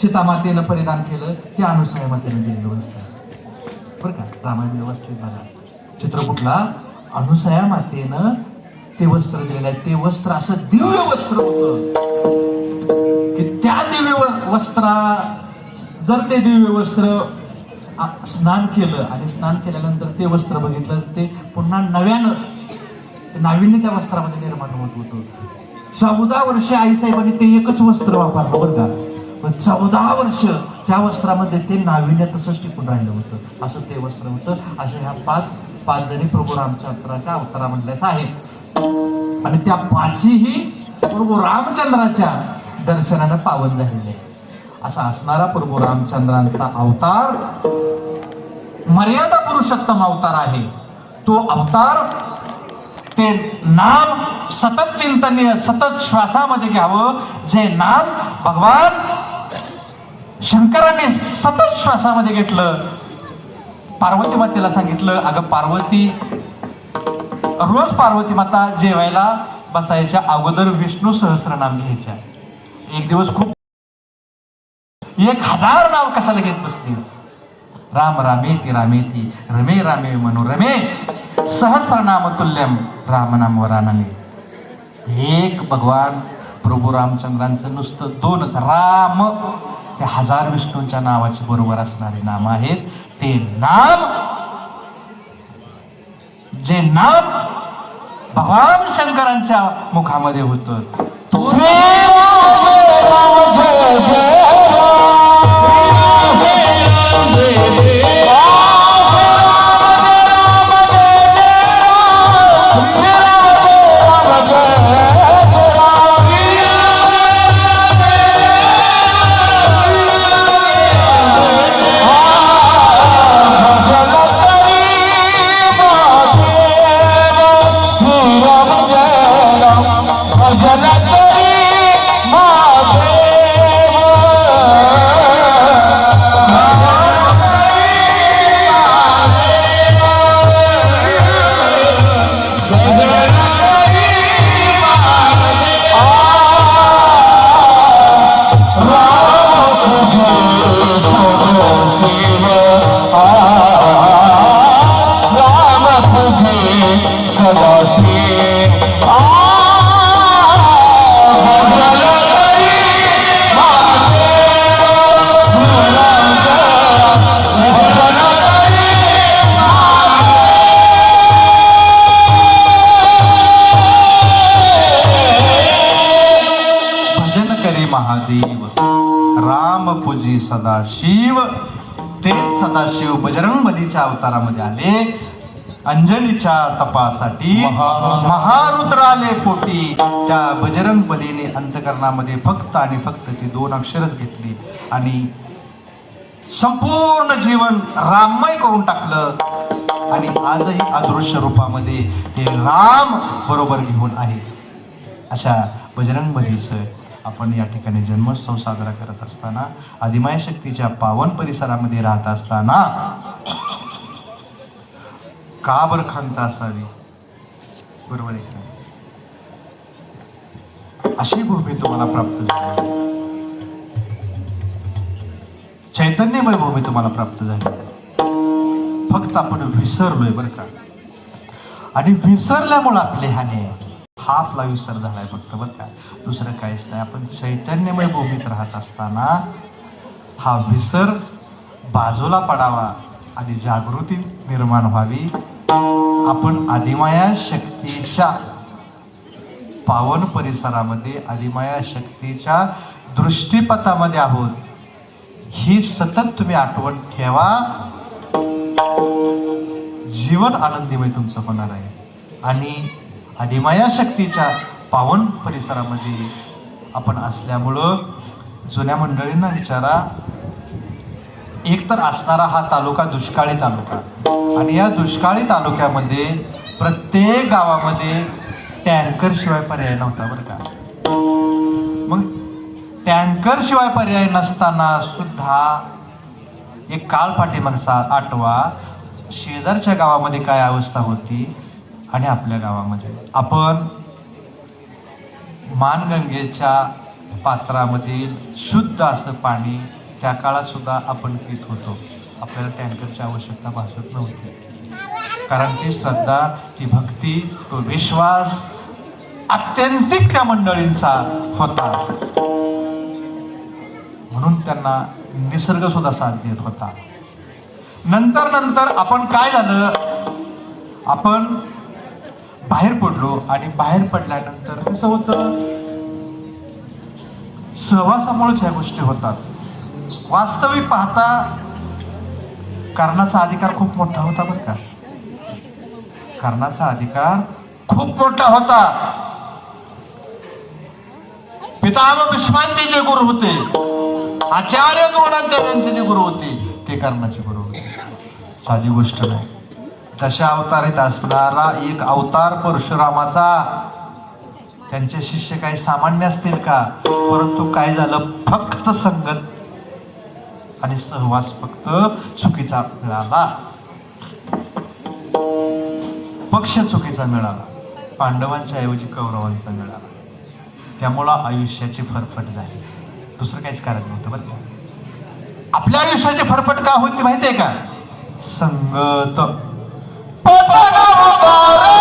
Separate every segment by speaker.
Speaker 1: सीतामातेनं परिधान केलं ते अनुसया मातेनं दिलेलं वस्त्र. बरं का? रामायण व्यवस्थित बघा. चित्रपटला अनुसया मातेनं ते वस्त्र दिलेलं आहे. ते वस्त्र असं दिव्य वस्त्र होतं. की त्या दिव्य व- वस्त्रा जर ते दिव्य वस्त्र स्नान केलं आणि स्नान केल्यानंतर ते वस्त्र बघितलं तर ते पुन्हा नव्यानं नाविन्य त्या वस्त्रामध्ये निर्माण होत होतं. चौदा वर्ष आईसाहेबांनी ते एकच वस्त्र वापरलं बरं का? पण चौदा वर्ष त्या वस्त्रामध्ये ते नाविन्य तसंच टिकून राहिलं होतं. असं ते वस्त्र होतं. अशा ह्या पाच पाच जणी प्रभू रामचंद्राच्या अवतारामधल्याच आहेत. आणि त्या पाचही प्रभू रामचंद्राच्या दर्शनानं पावन झालेले असा असणारा प्रभू रामचंद्रांचा अवतार मर्यादा पुरुषोत्तम अवतार आहे. तो अवतार ते नाम सतत चिंतनीय सतत श्वासामध्ये घ्यावं. जे नाम भगवान शंकराने सतत श्वासामध्ये घेतलं. पार्वती मातेला सांगितलं अगं पार्वती रोज पार्वती माता जेवायला बसायच्या अगोदर विष्णू सहस्रनाम घ्यायच्या. एक दिवस खूप एक हजार नाव कशाला घेत बसली राम रामेती रामेती रमे रामे मनोरमे सहस्रनाम तुल्यम राम नाम वरानने एक भगवान प्रभू रामचंद्रांचं नुसतं दोनच राम त्या हजार विष्णूंच्या नावाचे बरोबर असणारे नाम आहेत. ते नाम जे नाम भगवान शंकरांच्या मुखामध्ये होत. तो सदाशिव. तेच सदाशिव बजरंग बलीच्या अवतारामध्ये आले. अंजनीच्या तपासाठी महारुद्र. आले पोटी. त्या बजरंग बलीने अंतकरणामध्ये फक्त आणि फक्त ती दोन अक्षरच घेतली आणि संपूर्ण जीवन राममय करून टाकलं. आणि आजही अदृश्य रूपामध्ये हे राम बरोबर घेऊन आहे. अशा बजरंग बलीचं आपण या ठिकाणी जन्मोत्सव साजरा करत असताना आदिमाय शक्तीच्या पावन परिसरामध्ये राहत असताना का बर असावी? बरोबर आहे अशी भूमी तुम्हाला प्राप्त झाली. चैतन्यमय भूमी तुम्हाला प्राप्त झाली. फक्त आपण विसरलोय बरं का? आणि विसरल्यामुळं आपले हानी आहे. हा आपला विसर झालाय फक्त बघ काय दुसरं काहीच नाही. आपण चैतन्यमय भूमीत राहत असताना हा विसर बाजूला पडावा आणि जागृती निर्माण व्हावी. आपण आदिमाया शक्तीच्या पावन परिसरामध्ये आदिमाया शक्तीच्या दृष्टीपथामध्ये आहोत. ही सतत तुम्ही आठवण ठेवा. जीवन आनंदीमय तुमचं होणार आहे. आणि आदिमाया शक्तीच्या पावन परिसरामध्ये आपण असल्यामुळं जुन्या मंडळींना विचारा एकतर असणारा हा तालुका दुष्काळी तालुका. आणि या दुष्काळी तालुक्यामध्ये प्रत्येक गावामध्ये टँकर शिवाय पर्याय नव्हता बरं का. मग टँकर शिवाय पर्याय नसताना सुद्धा एक काळ माणसा आठवा शेजारच्या गावामध्ये काय अवस्था होती? आणि आपल्या गावामध्ये. आपण मानगंगेच्या पात्रामधील शुद्ध असं पाणी त्या काळात सुद्धा आपण पित होतो. आपल्याला टँकरची आवश्यकता भासत नव्हती. कारण ती श्रद्धा ती भक्ती तो विश्वास अत्यंतिक त्या मंडळींचा होता. म्हणून त्यांना निसर्ग सुद्धा साथ देत होता. नंतर नंतर आपण काय झालं? आपण बाहेर पडलो आणि बाहेर पडल्यानंतर कसं होतं? सहवासामुळेच ह्या गोष्टी होतात. वास्तविक पाहता कर्णाचा अधिकार खूप मोठा होता बरं का? कर्णाचा अधिकार खूप मोठा होता. पितामह भीष्मांचे जे गुरु होते आचार्य द्रोणाचार्यांचे जे गुरु होते ते कर्णाचे गुरु होते. साधी गोष्ट नाही. दशा अवतारीत असणारा एक अवतार परशुरामाचा. त्यांचे शिष्य काही सामान्य असतील का? परंतु काय झालं? फक्त संगत आणि सहवास फक्त चुकीचा मिळाला. पक्ष चुकीचा मिळाला. पांडवांच्या ऐवजी कौरवांचा मिळाला. त्यामुळं आयुष्याची फरफट झाली. दुसरं काहीच कारण नव्हतं बरं का? आपल्या आयुष्याची फरफट का होती माहितीये का? संगत. Papa,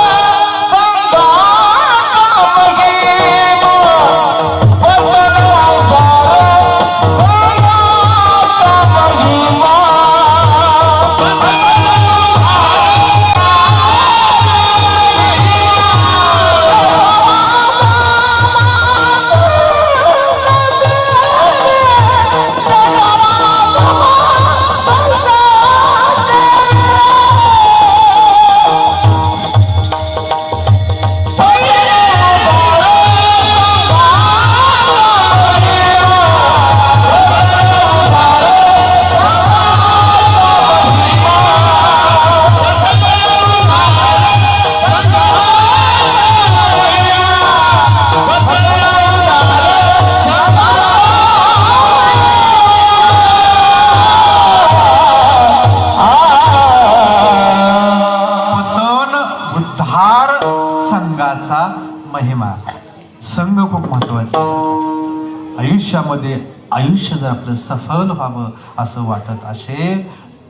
Speaker 1: आयुष्यामध्ये आयुष्य जर आपलं सफल व्हावं असं वाटत असेल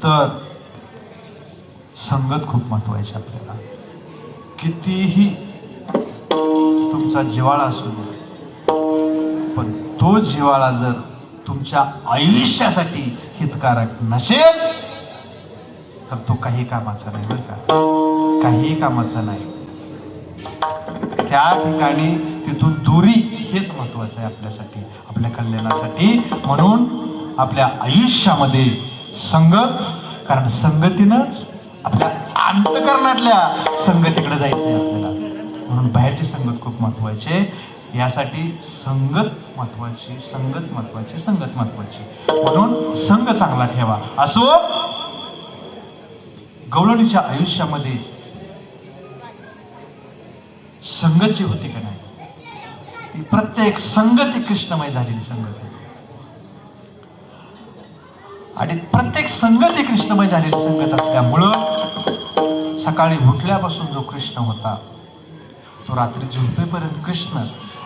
Speaker 1: तर संगत खूप महत्वाची आपल्याला. कितीही तुमचा जिवाळा असू दे पण तो जिवाळा जर तुमच्या आयुष्यासाठी हितकारक नसेल तर तो काही कामाचा नाही बरं का. काही कामाचा नाही. त्या ठिकाणी तिथून दूरी हेच महत्वाचं आहे आपल्यासाठी आपल्या कल्याणासाठी. म्हणून आपल्या आयुष्यामध्ये संगत कारण संगतीनंच आपल्या अंतकरणातल्या संगतीकडे जायचं आहे आपल्याला. म्हणून बाहेरची संगत खूप महत्वाची आहे यासाठी संगत महत्वाची संगत महत्वाची संगत महत्वाची म्हणून संघ चांगला ठेवा. असो गवळणीच्या आयुष्यामध्ये संगती होती का नाही? प्रत्येक संगती कृष्णमय झालेली संगती. आणि प्रत्येक संगती कृष्णमय झालेली संगत असल्यामुळं सकाळी उठल्यापासून जो कृष्ण होता तो रात्री झोपेपर्यंत कृष्ण.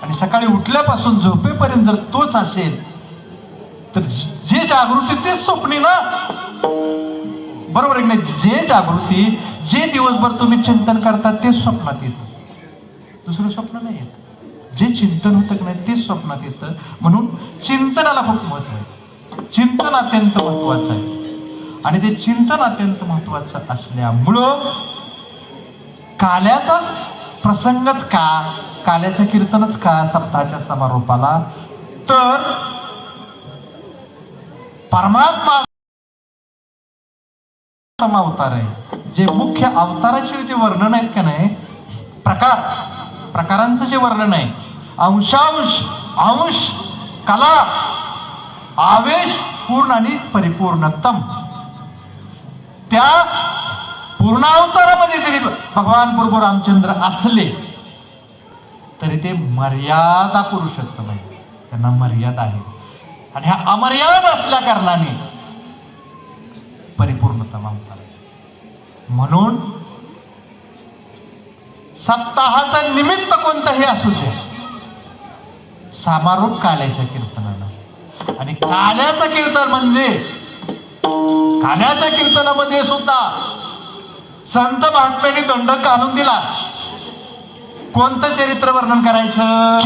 Speaker 1: आणि सकाळी उठल्यापासून झोपेपर्यंत जर तोच असेल तर जे जागृती तेच स्वप्नी ना? बरोबर आहे नाही? जे जागृती जे दिवसभर तुम्ही चिंतन करता तेच स्वप्नात येतं. दुसरं स्वप्न नाही येत. जे चिंतन होतं की नाही तेच स्वप्नात येतं. म्हणून चिंतनाला खूप महत्त्व आहे. चिंतन अत्यंत महत्वाचं आहे. आणि ते चिंतन अत्यंत महत्वाचं असल्यामुळं काल्याचाच प्रसंगच का काल्याचं कीर्तनच का सप्ताहाच्या समारोपाला? तर परमात्मा अवतार आहे. जे मुख्य अवताराचे जे वर्णन आहेत का नाही प्रकार. प्रकारांचं जे वर्णन आहे अंशांश अंश कला आवेश पूर्ण आणि परिपूर्णतम त्या पूर्णावतारामध्ये जरी भगवान प्रभू रामचंद्र असले तरी ते मर्यादा पुरुषोत्तम आहे त्यांना मर्यादा आहे. आणि ह्या अमर्याद असल्या कारणाने परिपूर्णतम अवतार म्हणून सप्ताहाचं निमित्त कोणतंही असू दे. समारोप काल्याच्या कीर्तनाला. आणि काल्याचं कीर्तन म्हणजे काल्याच्या कीर्तनामध्ये सुद्धा संत महात्म्याने दंड घालून दिला. कोणतं चरित्र वर्णन करायचं?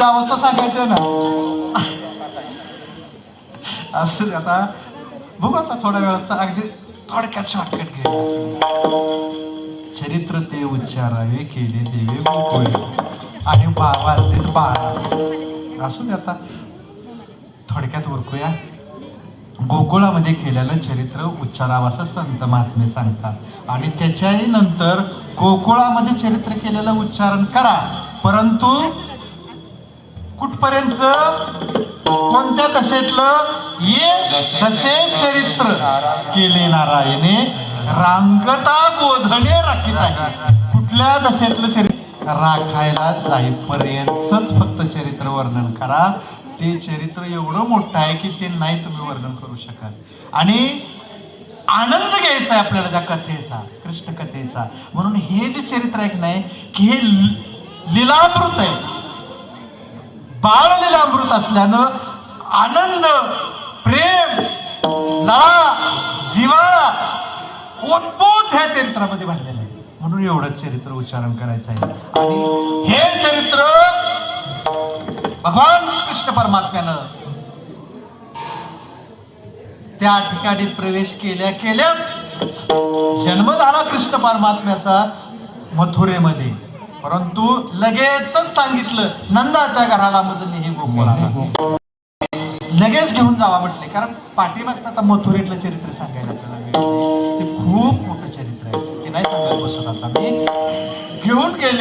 Speaker 1: तुमची अवस्था सांगायची ना. असं आता. बघू आता थोड्या वेळात अगदी थोडक्यात शॉर्टकट घे चरित्र ते उच्चारावे केले देवे गोकुळे. आणि बा वाजले बारा असू दे आता. थोडक्यात उरकूया. गोकुळामध्ये केलेलं चरित्र उच्चारावं असं संत महात्मे सांगतात. आणि त्याच्याही नंतर गोकुळामध्ये चरित्र केलेलं उच्चारण करा. परंतु कुठपर्यंत कोणत्या दशेतलं ये दसे चरित्र. केले नारायणे. रांगता गोधने राखीत आहे. कुठल्या दशेतलं चरित्र? राखायला जाईपर्यंतच फक्त चरित्र वर्णन करा. ते चरित्र एवढं मोठं आहे की ते नाही तुम्ही वर्णन करू शकाल आणि आनंद घ्यायचा आहे आपल्याला त्या कथेचा कृष्ण कथेचा म्हणून हे जे चरित्र आहे की नाही की हे लीलामृत आहे. बाळलेलं अमृत असल्यानं आनंद प्रेम लळा जिवाळा ओतपोत ह्या चरित्रामध्ये भरलेलं आहे. म्हणून एवढंच चरित्र उच्चारण करायचं आहे. आणि हे चरित्र भगवान कृष्ण परमात्म्यानं त्या ठिकाणी प्रवेश केल्या केल्याच जन्म झाला कृष्ण परमात्म्याचा मथुरेमध्ये. परंतु लगेचच सांगितलं नंदाच्या घराला मधून हे गोकुळाला लगेच घेऊन जावा म्हटले कारण पाठीमागचं आता मथुरेतलं चरित्र सांगायला आपल्याला. ते खूप मोठं चरित्र आहे. ते नाही सांगत बसत आता मी. घेऊन गेले.